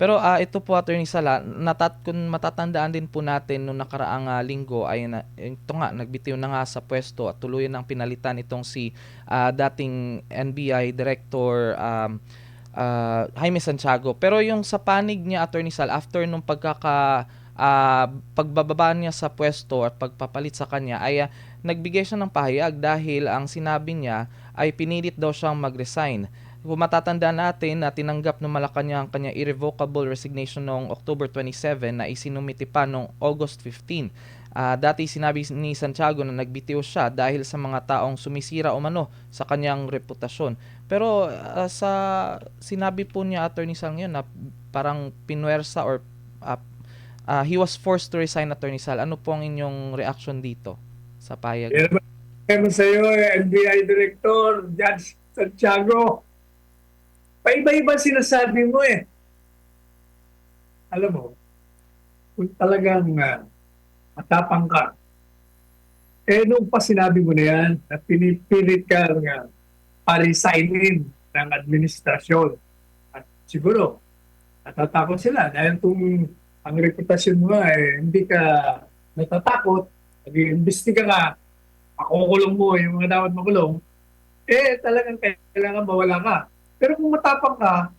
Pero ah, ito po Attorney Sala, natat kung matatandaan din po natin nung nakaraang ah, linggo ay na, ito nga nagbitiw na nga sa pwesto at tuluyan ng pinalitan itong si ah, dating NBI Director um, ah, Jaime Santiago. Pero yung sa panig niya Attorney Sal after nung pagkaka ah, pagbababa niya sa pwesto at pagpapalit sa kanya ay ah, nagbigay siya ng pahayag dahil ang sinabi niya ay pinilit daw siyang mag-resign. Kung matatanda natin na tinanggap ng Malacanang ang kanya irrevocable resignation noong October 27 na isinumiti pa noong August 15. Ah, dati sinabi ni Santiago na nagbitiw siya dahil sa mga taong sumisira o mano sa kanyang reputasyon. Pero ah, sa sinabi po niya Attorney Sal ngayon na parang pinwersa or ah, ah, he was forced to resign Attorney Sal. Ano po ang inyong reaction dito sa payag? Naman sa iyo, NBI Director, Judge Santiago. Paiba-iba sinasabi mo eh. Alam mo, kung talagang uh, matapang ka, eh nung pa sinabi mo na yan, na pinipilit ka nga pa-resignin ng administrasyon. At siguro, natatakot sila dahil kung ang reputasyon mo eh, hindi ka natatakot, nag-iimbestiga ka, makukulong mo yung mga dapat makulong, eh talagang kailangan mawala ka. Pero kung matapang ka,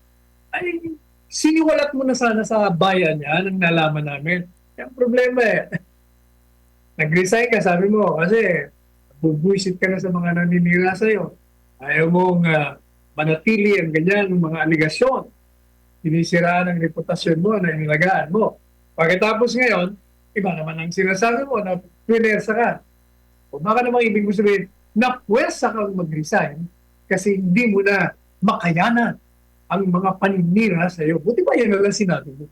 ay siniwalat mo na sana sa bayan yan ang nalaman namin. Yung problema eh, nag-resign ka, sabi mo, kasi bubuisit ka na sa mga naninira sa'yo. Ayaw mong ah, manatili ang ganyan mga aligasyon. Sinisiraan ang reputasyon mo na inilagaan mo. Pagkatapos ngayon, iba naman ang sinasabi mo na pinersa ka. O baka namang ibig mo sabihin, napwesa kang mag-resign kasi hindi mo na makayanan ang mga paninira sa iyo. Buti ba yan lang sinabi mo?